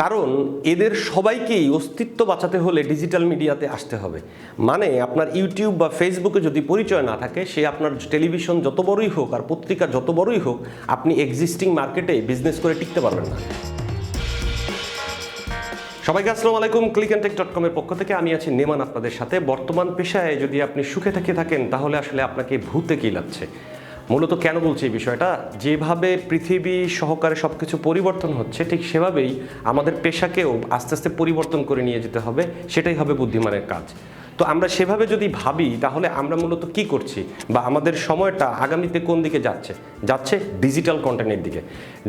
কারণ এদের সবাইকেই অস্তিত্ব বাঁচাতে হলে ডিজিটাল মিডিয়াতে আসতে হবে। মানে আপনার ইউটিউব বা ফেসবুকে যদি পরিচয় না থাকে, সে আপনার টেলিভিশন যত বড়ই হোক আর পত্রিকা যত বড়ই হোক, আপনি এক্সিস্টিং মার্কেটে বিজনেস করে টিকতে পারবেন না। সবাইকে আসসালামু আলাইকুম ক্লিক অ্যান্ড টেক ডট কমের পক্ষ থেকে। আমি আছি নেমান আপনাদের সাথে। বর্তমান পেশায় যদি আপনি সুখে থেকে থাকেন, তাহলে আসলে আপনাকে ভূতে কি লাগছে? মূলত কেন বলছি এই বিষয়টা? যেভাবে পৃথিবী সহকারে সব কিছু পরিবর্তন হচ্ছে, ঠিক সেভাবেই আমাদের পেশাকেও আস্তে আস্তে পরিবর্তন করে নিয়ে যেতে হবে, সেটাই হবে বুদ্ধিমানের কাজ। তো আমরা সেভাবে যদি ভাবি, তাহলে আমরা মূলত কি করছি? বা আমাদের সময়টা আগামীতে কোন দিকে যাচ্ছে? যাচ্ছে ডিজিটাল কন্টেন্টের দিকে।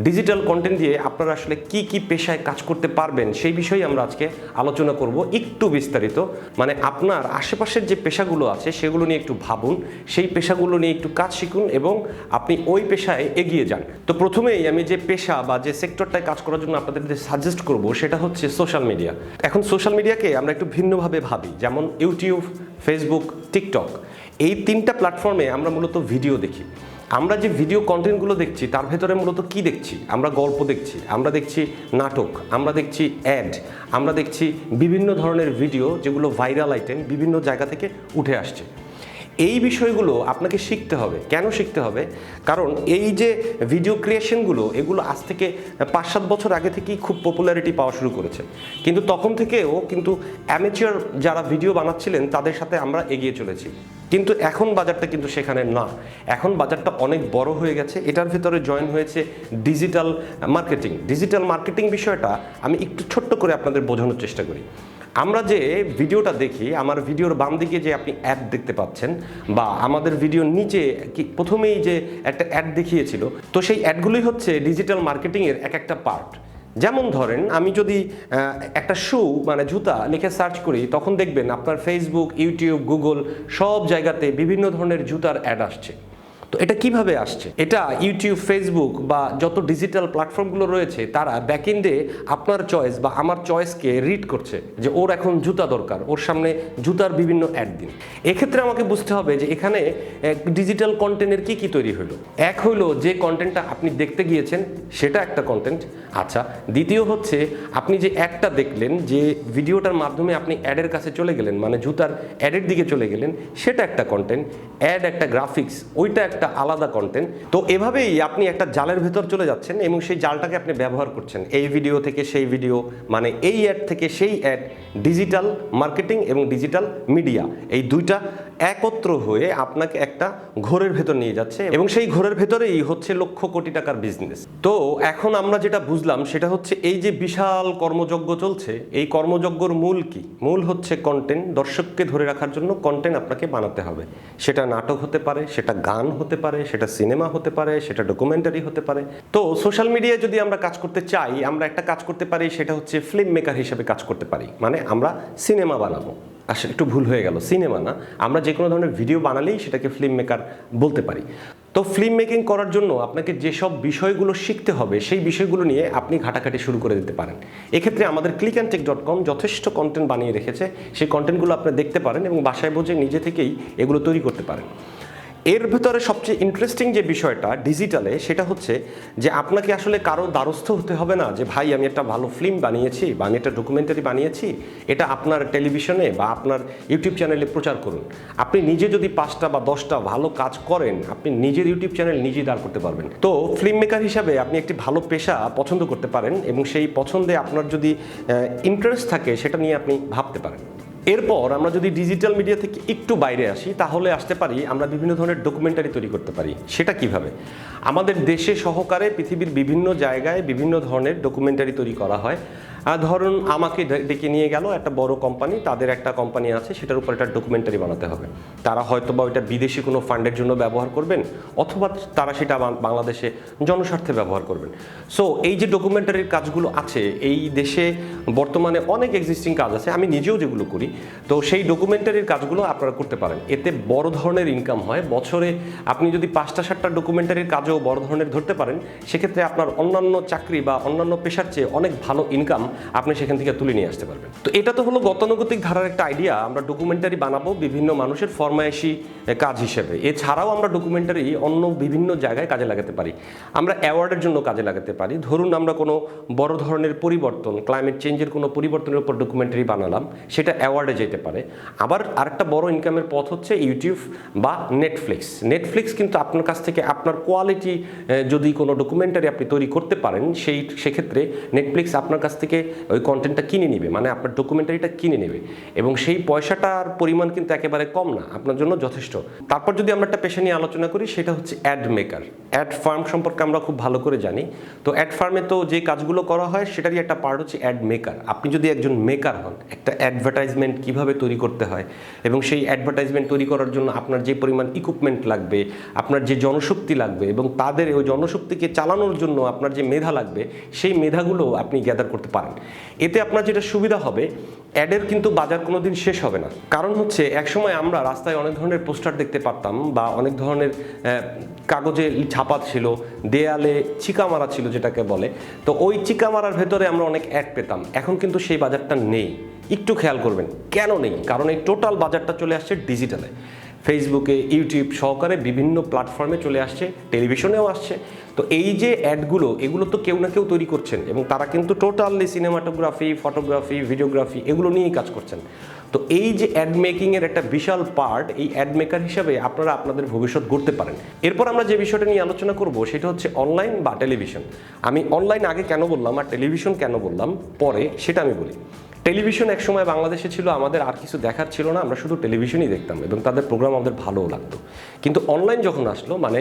ডিজিটাল কন্টেন্ট দিয়ে আপনারা আসলে কি কি পেশায় কাজ করতে পারবেন সেই বিষয়ে আমরা আজকে আলোচনা করব একটু বিস্তারিত। মানে আপনার আশেপাশের যে পেশাগুলো আছে সেগুলো নিয়ে একটু ভাবুন, সেই পেশাগুলো নিয়ে একটু কাজ শিখুন এবং আপনি ওই পেশায় এগিয়ে যান। তো প্রথমেই আমি যে পেশা বা যে সেক্টরটায় কাজ করার জন্য আপনাদের যে সাজেস্ট করব সেটা হচ্ছে সোশ্যাল মিডিয়া এখন সোশ্যাল মিডিয়াকে আমরা একটু ভিন্নভাবে ভাবি, যেমন ইউটিউব ফেসবুক টিকটক এই তিনটা প্ল্যাটফর্মে আমরা মূলত ভিডিও দেখি। আমরা যে ভিডিও কন্টেন্টগুলো দেখছি, তার ভেতরে মূলত কি দেখছি? আমরা গল্প দেখছি, আমরা দেখছি নাটক, আমরা দেখছি অ্যাড আমরা দেখছি বিভিন্ন ধরনের ভিডিও যেগুলো ভাইরাল আইটেম বিভিন্ন জায়গা থেকে উঠে আসছে। এই বিষয়গুলো আপনাকে শিখতে হবে। কেন শিখতে হবে? কারণ এই যে ভিডিও ক্রিয়েশনগুলো এগুলো আজ থেকে পাঁচ সাত বছর আগে থেকেই খুব পপুলারিটি পাওয়া শুরু করেছে। কিন্তু তখন থেকেও কিন্তু অ্যামেচিওর যারা ভিডিও বানাচ্ছিলেন, তাদের সাথে আমরা এগিয়ে চলেছি। কিন্তু এখন বাজারটা কিন্তু সেখানে না। এখন বাজারটা অনেক বড় হয়ে গেছে। এটার ভিতরে জয়েন হয়েছে ডিজিটাল মার্কেটিং ডিজিটাল মার্কেটিং বিষয়টা আমি একটু ছোট্ট করে আপনাদের বোঝানোর চেষ্টা করি। আমরা যে ভিডিওটা দেখি, আমার ভিডিওর বাম দিকে যে আপনি অ্যাড দেখতে পাচ্ছেন বা আমাদের ভিডিওর নিচে কি প্রথমেই যে একটা অ্যাড দেখিয়েছিল, তো সেই অ্যাডগুলোই হচ্ছে ডিজিটাল মার্কেটিংয়ের এক একটা পার্ট যেমন ধরেন, আমি যদি একটা শু মানে জুতা লিখে সার্চ করি, তখন দেখবেন আপনার ফেসবুক ইউটিউব গুগল সব জায়গাতে বিভিন্ন ধরনের জুতার অ্যাড আসছে। তো এটা কীভাবে আসছে? এটা ইউটিউব ফেসবুক বা যত ডিজিটাল প্ল্যাটফর্মগুলো রয়েছে, তারা ব্যাকএন্ডে আপনার চয়েস বা আমার চয়েসকে রিড করছে যে ওর এখন জুতা দরকার, ওর সামনে জুতার বিভিন্ন অ্যাড দিন। এক্ষেত্রে আমাকে বুঝতে হবে যে এখানে ডিজিটাল কন্টেন্টের কি কি তৈরি হলো এক হলো যে কন্টেন্টটা আপনি দেখতে গিয়েছেন, সেটা একটা কন্টেন্ট আচ্ছা দ্বিতীয় হচ্ছে, আপনি যে অ্যাডটা দেখলেন, যে ভিডিওটার মাধ্যমে আপনি অ্যাডের কাছে চলে গেলেন মানে জুতার অ্যাডের দিকে চলে গেলেন, সেটা একটা কন্টেন্ট অ্যাড একটা গ্রাফিক্স ওইটা একটা আলাদা কন্টেন্ট তো এভাবেই আপনি একটা জালের ভেতর চলে যাচ্ছেন এবং সেই জালটাকে আপনি ব্যবহার করছেন। এই ভিডিও থেকে সেই ভিডিও মানে এই অ্যাড থেকে সেই অ্যাড ডিজিটাল মার্কেটিং এবং ডিজিটাল মিডিয়া এই দুইটা একত্র হয়ে আপনাকে একটা ঘোরের ভেতর নিয়ে যাচ্ছে এবং সেই ঘোরের ভেতরেই হচ্ছে লক্ষ কোটি টাকার বিজনেস তো এখন আমরা যেটা বুঝলাম, সেটা হচ্ছে এই যে বিশাল কর্মযজ্ঞ চলছে, এই কর্মযজ্ঞর মূল কি? মূল হচ্ছে কন্টেন্ট দর্শককে ধরে রাখার জন্য কন্টেন্ট আপনাকে বানাতে হবে। সেটা নাটক হতে পারে, সেটা গান হতে পারে, সেটা সিনেমা হতে পারে, সেটা ডকুমেন্টারি হতে পারে। তো সোশ্যাল মিডিয়ায় যদি আমরা কাজ করতে চাই, আমরা একটা কাজ করতে পারি, সেটা হচ্ছে ফিল্ম মেকার হিসেবে কাজ করতে পারি। মানে আমরা সিনেমা বানাবো। আসলে একটু ভুল হয়ে গেল সিনেমা না। আমরা যে কোনো ধরনের ভিডিও বানালেই সেটাকে ফিল্ম মেকার বলতে পারি। তো ফিল্ম মেকিং করার জন্য আপনাকে যেসব বিষয়গুলো শিখতে হবে, সেই বিষয়গুলো নিয়ে আপনি ঘাটাঘাটি শুরু করে দিতে পারেন। এক্ষেত্রে আমাদের click and tech dot com যথেষ্ট কন্টেন্ট বানিয়ে রেখেছে। সেই কন্টেন্টগুলো আপনি দেখতে পারেন এবং বাসায় বসে নিজে থেকেই এগুলো তৈরি করতে পারেন। এর ভেতরে সবচেয়ে ইন্টারেস্টিং যে বিষয়টা ডিজিটালে সেটা হচ্ছে যে আপনাকে আসলে কারও দ্বারস্থ হতে হবে না যে, ভাই, আমি একটা ভালো ফিল্ম বানিয়েছি বা আমি একটা ডকুমেন্টারি বানিয়েছি, এটা আপনার টেলিভিশনে বা আপনার ইউটিউব চ্যানেলে প্রচার করুন। আপনি নিজে যদি পাঁচটা বা দশটা ভালো কাজ করেন, আপনি নিজের ইউটিউব চ্যানেল নিজেই দাঁড় করতে পারবেন। তো ফিল্ম মেকার হিসাবে আপনি একটি ভালো পেশা পছন্দ করতে পারেন এবং সেই পছন্দে আপনার যদি ইন্টারেস্ট থাকে, সেটা নিয়ে আপনি ভাবতে পারেন। এরপর আমরা যদি ডিজিটাল মিডিয়া থেকে একটু বাইরে আসি, তাহলে আসতে পারি, আমরা বিভিন্ন ধরনের ডকুমেন্টারি তৈরি করতে পারি। সেটা কীভাবে? আমাদের দেশে সহকারে পৃথিবীর বিভিন্ন জায়গায় বিভিন্ন ধরনের ডকুমেন্টারি তৈরি করা হয়। ধরুন আমাকে ডেকে নিয়ে গেল একটা বড় কোম্পানি তাদের একটা কোম্পানি আছে, সেটার উপর একটা ডকুমেন্টারি বানাতে হবে। তারা হয়তো বা ওইটা বিদেশি কোনো ফান্ডের জন্য ব্যবহার করবেন, অথবা তারা সেটা বাংলাদেশে জনস্বার্থে ব্যবহার করবেন। সো এই যে ডকুমেন্টারির কাজগুলো আছে, এই দেশে বর্তমানে অনেক এক্সিস্টিং কাজ আছে, আমি নিজেও যেগুলো করি, তো সেই ডকুমেন্টারির কাজগুলো আপনারা করতে পারেন। এতে বড় ধরনের ইনকাম হয়। বছরে আপনি যদি পাঁচটা, সাতটা ডকুমেন্টারির কাজও বড় ধরনের ধরতে পারেন, সেক্ষেত্রে আপনার অন্যান্য চাকরি বা অন্যান্য পেশার চেয়ে অনেক ভালো ইনকাম আপনি সেখান থেকে তুলে নিয়ে আসতে পারবেন। তো এটা তো হলো গতানুগতিক ধারার একটা আইডিয়া আমরা ডকুমেন্টারি বানাবো বিভিন্ন মানুষের ফরমায়েশি কাজ হিসেবে। এছাড়াও আমরা ডকুমেন্টারি অন্য বিভিন্ন জায়গায় কাজে লাগাতে পারি। আমরা অ্যাওয়ার্ডের জন্য কাজে লাগাতে পারি। ধরুন আমরা কোনো বড় ধরনের পরিবর্তন ক্লাইমেট চেঞ্জের কোনো পরিবর্তনের উপর ডকুমেন্টারি বানালাম, সেটা অ্যাওয়ার্ডে যেতে পারে। আবার আরেকটা বড় ইনকামের পথ হচ্ছে ইউটিউব বা নেটফ্লিক্স নেটফ্লিক্স কিন্তু আপনার কাছ থেকে আপনার কোয়ালিটি যদি কোনো ডকুমেন্টারি আপনি তৈরি করতে পারেন, সেই, সেক্ষেত্রে নেটফ্লিক্স আপনার কাছ থেকে ওই কন্টেন্টটা কিনে নেবে মানে আপনার ডকুমেন্টারিটা কিনে নেবে। এবং সেই পয়সাটার পরিমাণ কিন্তু একেবারে কম না, আপনার জন্য যথেষ্ট। তারপর যদি আমরা একটা পেশা নিয়ে আলোচনা করি, সেটা হচ্ছে অ্যাড মেকার অ্যাড ফার্ম সম্পর্কে আমরা খুব ভালো করে জানি। তো অ্যাড ফার্মে তো যে কাজগুলো করা হয়, সেটারই একটা পার্ট হচ্ছে অ্যাড মেকার আপনি যদি একজন মেকার হন, একটা অ্যাডভার্টাইজমেন্ট কীভাবে তৈরি করতে হয়, এবং সেই অ্যাডভার্টাইজমেন্ট তৈরি করার জন্য আপনার যে পরিমাণ ইকুইপমেন্ট লাগবে, আপনার যে জনশক্তি লাগবে, এবং তাদের ওই জনশক্তিকে চালানোর জন্য আপনার যে মেধা লাগবে, সেই মেধাগুলো আপনি গ্যাদার করতে পারেন। এতে আপনার যেটা সুবিধা হবে, অ্যাডের কিন্তু বাজার কোনো দিন শেষ হবে না। কারণ হচ্ছে, একসময় আমরা রাস্তায় অনেক ধরনের পোস্টার দেখতে পারতাম বা অনেক ধরনের কাগজে ছাপা ছিল, দেয়ালে চিকা মারা ছিল যেটাকে বলে। তো ওই চিকা মারার ভেতরে আমরা অনেক অ্যাড পেতাম। এখন কিন্তু সেই বাজারটা নেই। একটু খেয়াল করবেন। কেন নেই? কারণ এই টোটাল বাজারটা চলে আসছে ডিজিটালে। ফেসবুকে ইউটিউব সহকারে বিভিন্ন প্ল্যাটফর্মে চলে আসছে টেলিভিশনেও আসছে। তো এই যে অ্যাডগুলো এগুলো তো কেউ না কেউ তৈরি করছেন এবং তারা কিন্তু টোটালি সিনেমাটোগ্রাফি ফটোগ্রাফি ভিডিওগ্রাফি এগুলো নিয়েই কাজ করছেন। তো এই যে অ্যাড মেকিংয়ের একটা বিশাল পার্ট এই অ্যাড মেকার হিসাবে আপনারা আপনাদের ভবিষ্যৎ গড়তে পারেন। এরপর আমরা যে বিষয়টা নিয়ে আলোচনা করব, সেটা হচ্ছে অনলাইন বা টেলিভিশন আমি অনলাইন আগে কেন বললাম আর টেলিভিশন কেন বললাম? পরে সেটা আমি বলি। টেলিভিশন একসময় বাংলাদেশে ছিল, আমাদের আর কিছু দেখার ছিল না, আমরা শুধু টেলিভিশনই দেখতাম এবং তাদের প্রোগ্রাম আমাদের ভালোও লাগতো। কিন্তু অনলাইন যখন আসলো মানে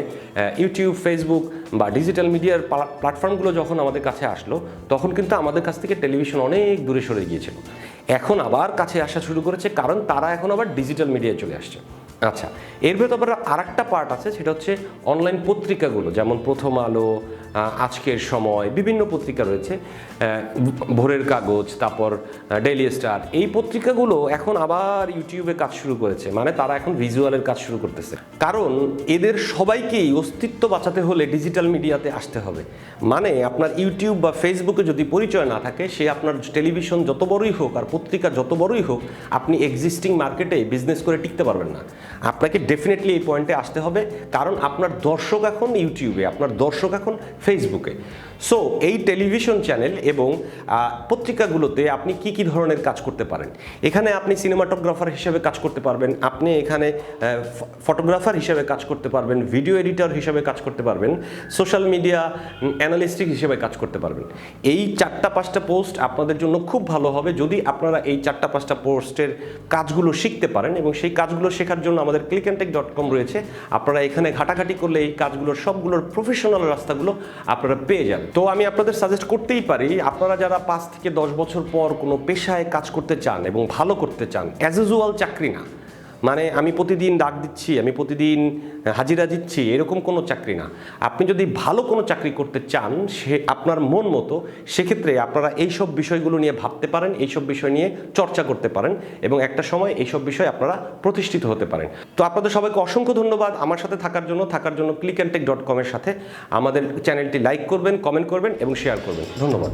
ইউটিউব ফেসবুক বা ডিজিটাল মিডিয়ার প্ল্যাটফর্মগুলো যখন আমাদের কাছে আসলো, তখন কিন্তু আমাদের কাছ থেকে টেলিভিশন অনেক দূরে সরে গিয়েছিল। এখন আবার কাছে আসা শুরু করেছে, কারণ তারা এখন আবার ডিজিটাল মিডিয়ায় চলে আসছে। আচ্ছা এর ভেতর আবার আর একটা পার্ট আছে, সেটা হচ্ছে অনলাইন পত্রিকাগুলো, যেমন প্রথম আলো আজকের সময় বিভিন্ন পত্রিকা রয়েছে ভোরের কাগজ, তারপর ডেইলি স্টার এই পত্রিকাগুলো এখন আবার ইউটিউবে কাজ শুরু করেছে মানে তারা এখন ভিজুয়ালের কাজ শুরু করতেছে। কারণ এদের সবাইকেই অস্তিত্ব বাঁচাতে হলে ডিজিটাল মিডিয়াতে আসতে হবে। মানে আপনার ইউটিউব বা ফেসবুকে যদি পরিচয় না থাকে, সে আপনার টেলিভিশন যত বড়ই হোক আর পত্রিকা যত বড়ই হোক, আপনি এক্সিস্টিং মার্কেটে বিজনেস করে টিকতে পারবেন না। আপনাকে ডেফিনেটলি এই পয়েন্টে আসতে হবে, কারণ আপনার দর্শক এখন ইউটিউবে, আপনার দর্শক এখন ফেসবুকে সো এই টেলিভিশন চ্যানেল এবং পত্রিকাগুলোতে আপনি কি কি ধরনের কাজ করতে পারেন? এখানে আপনি সিনেমাটোগ্রাফার হিসেবে কাজ করতে পারবেন, আপনি এখানে ফটোগ্রাফার হিসেবে কাজ করতে পারবেন ভিডিও এডিটর হিসেবে কাজ করতে পারবেন সোশ্যাল মিডিয়া অ্যানালিস্টিক হিসেবে কাজ করতে পারবেন। এই চারটা পাঁচটা পোস্ট আপনাদের জন্য খুব ভালো হবে যদি আপনারা এই চারটা পাঁচটা পোস্টের কাজগুলো শিখতে পারেন এবং সেই কাজগুলো শেখার জন্য আমাদের click and tech dot com রয়েছে। আপনারা এখানে ঘাটাঘাটি করলে এই কাজগুলোর সবগুলোর প্রফেশনাল রাস্তাগুলো আপনারা পেয়ে যাবেন। তো আমি আপনাদের সাজেস্ট করতেই পারি, আপনারা যারা পাঁচ থেকে দশ বছর পর কোনো পেশায় কাজ করতে চান এবং ভালো করতে চান অ্যাজ চাকরি না। মানে আমি প্রতিদিন ডাক দিচ্ছি, আমি প্রতিদিন হাজিরা দিচ্ছি, এরকম কোনো চাকরি না। আপনি যদি ভালো কোনো চাকরি করতে চান, সে, আপনার মন মতো, সেক্ষেত্রে আপনারা এইসব বিষয়গুলো নিয়ে ভাবতে পারেন, এইসব বিষয় নিয়ে চর্চা করতে পারেন এবং একটা সময় এইসব বিষয়ে আপনারা প্রতিষ্ঠিত হতে পারেন। তো আপনাদের সবাইকে অসংখ্য ধন্যবাদ আমার সাথে থাকার জন্য থাকার জন্য ক্লিক অ্যান্ড টেক ডট কমের সাথে আমাদের চ্যানেলটি লাইক করবেন কমেন্ট করবেন এবং শেয়ার করবেন। ধন্যবাদ।